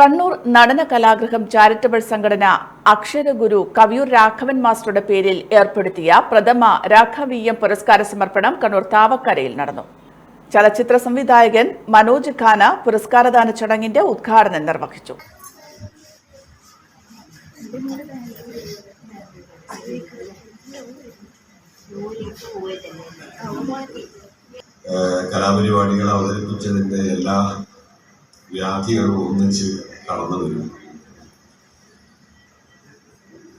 കണ്ണൂർ നടന കലാഗ്രഹം charitable സംഘടന അക്ഷരഗുരു കവിയൂർ രാഘവൻ മാസ്റ്ററുടെ പേരിൽ ഏർപ്പെടുത്തിയ പ്രഥമ രാഘവീയം പുരസ്കാര സമർപ്പണം കണ്ണൂർ താവക്കരയിൽ നടന്നു. ചലച്ചിത്ര സംവിധായകൻ മനോജ് ഖാന പുരസ്കാരദാന ചടങ്ങിന്റെ ഉദ്ഘാടനം നിർവഹിച്ചു. കലാപരിപാടികൾ അവതരിപ്പിച്ചതിന്റെ എല്ലാ വ്യാധികളും ഒന്നിച്ച് കടന്നു വരും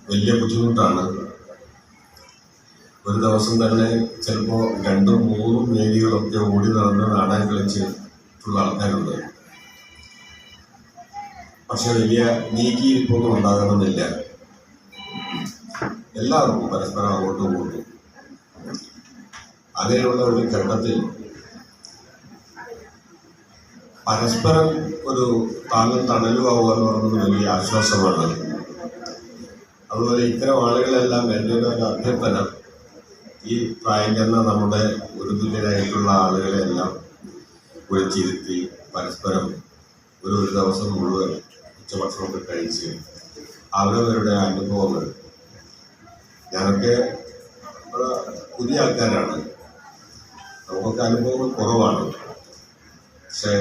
വലിയ ബുദ്ധിമുട്ടാണ്. ഒരു ദിവസം തന്നെ ചിലപ്പോൾ രണ്ടും മൂന്നും വേദികളൊക്കെ ഓടി നടന്ന് നാടകം ഉള്ള ആൾക്കാരുണ്ട്. പക്ഷെ വലിയ നീക്കിയിരിപ്പൊന്നും ഉണ്ടാകണമെന്നില്ല. എല്ലാവർക്കും പരസ്പരം അങ്ങോട്ടും ഇങ്ങോട്ടും. അങ്ങനെയുള്ള ഒരു ഘട്ടത്തിൽ പരസ്പരം ഒരു താങ്ങും തണലും ആവുക എന്ന് പറയുന്നത് വലിയ ആശ്വാസമാണ്. അതുപോലെ ഇത്തരം ആളുകളെല്ലാം എന്റെ ഒരു അഭ്യർത്ഥന. ഈ പ്രായം ചെന്ന നമ്മുടെ ഗുരുതുല്യരായിട്ടുള്ള ആളുകളെല്ലാം വിളിച്ചിരുത്തി പരസ്പരം ഒരു ഒരു ദിവസം മുഴുവൻ ഉച്ചഭക്ഷണമൊക്കെ കഴിച്ച് അവരവരുടെ അനുഭവങ്ങൾ. ഞാനൊക്കെ പുതിയ ആൾക്കാരാണ്. നമുക്കൊക്കെ അനുഭവങ്ങൾ കുറവാണ്. പക്ഷേ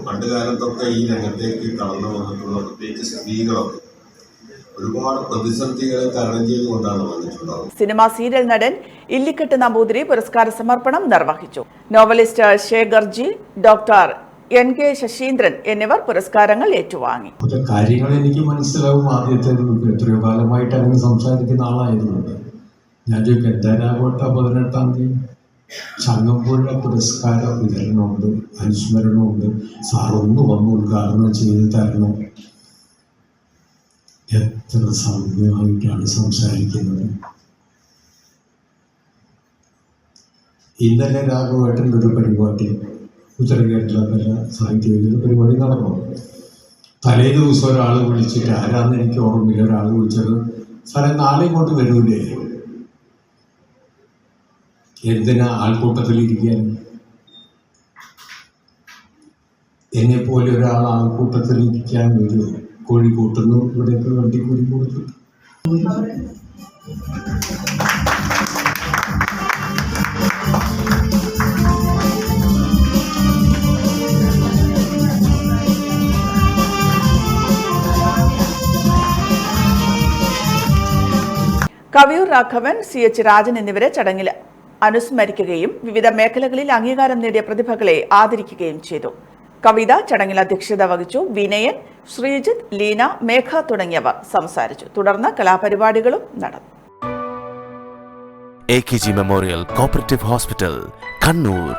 പണ്ട് കാലം തൊട്ട് ഈ രംഗത്തേക്ക് കടന്നു വന്നിട്ടുള്ള പ്രത്യേകിച്ച് സ്ത്രീകളൊക്കെ ഒരുപാട് പ്രതിസന്ധികളെ തരണം ചെയ്തുകൊണ്ടാണ് വന്നിട്ടുണ്ടാവുക സിനിമാ സീരിയൽ നടൻ ഇല്ലിക്കെട്ട് നമ്പൂതിരി പുരസ്കാര സമർപ്പണം നിർവഹിച്ചു. Novelist Shekhar G doctor N K Sasheendran എന്നിവർ പുരസ്കാരങ്ങൾ ഏറ്റുവാങ്ങി. കാര്യങ്ങൾ എനിക്ക് മനസ്സിലാവും. ആദ്യത്തെ എത്രയോ കാലമായിട്ട് അങ്ങനെ സംസാരിക്കുന്ന ആളായതുകൊണ്ട്. ഞാൻ ചോദിക്കും എന്തായാലും പതിനെട്ടാം തീയതി? ചങ്ങമ്പുഴ പുരസ്കാര വിതരണമുണ്ട് അനുസ്മരണമുണ്ട്. സാറൊന്ന് വന്ന് ഉദ്ഘാടനം ചെയ്ത് തരണം. എത്ര സൗമ്യമായിട്ടാണ് സംസാരിക്കുന്നത്. ഇന്നലെ രാഘവേട്ടന്റെ ഒരു പരിപാടി ഉത്തരകേരള കല സാഹിത്യവേദിയുടെ പരിപാടി നടന്നു. തലേ ദിവസം ഒരാൾ വിളിച്ചിട്ട് ആരാന്ന് എനിക്ക് ഓർമ്മയില്ല ഒരാൾ വിളിച്ചത് സാറേ നാളെ ഇങ്ങോട്ട് വരൂലേ? എന്തിനാ ആൾക്കൂട്ടത്തിലിരിക്കാൻ? എന്നെ പോലെ ഒരാൾ ആൾക്കൂട്ടത്തിലിരിക്കാൻ വരുമോ കൂട്ടുന്നു. ഇവിടെയൊക്കെ വണ്ടി കൂടി കൊടുത്തു കവിയൂർ രാഘവൻ സി എച്ച് രാജൻ എന്നിവരെ ചടങ്ങിൽ അനുസ്മരിക്കുകയും വിവിധ മേഖലകളിൽ അംഗീകാരം നേടിയ പ്രതിഭകളെ ആദരിക്കുകയും ചെയ്തു. കവിത ചടങ്ങിൽ അധ്യക്ഷത വഹിച്ചു വിനയൻ ശ്രീജിത്ത് ലീന മേഘ തുടങ്ങിയവർ സംസാരിച്ചു. തുടർന്ന് കലാപരിപാടികളും നടന്നു. A K G memorial cooperative hospital Kannur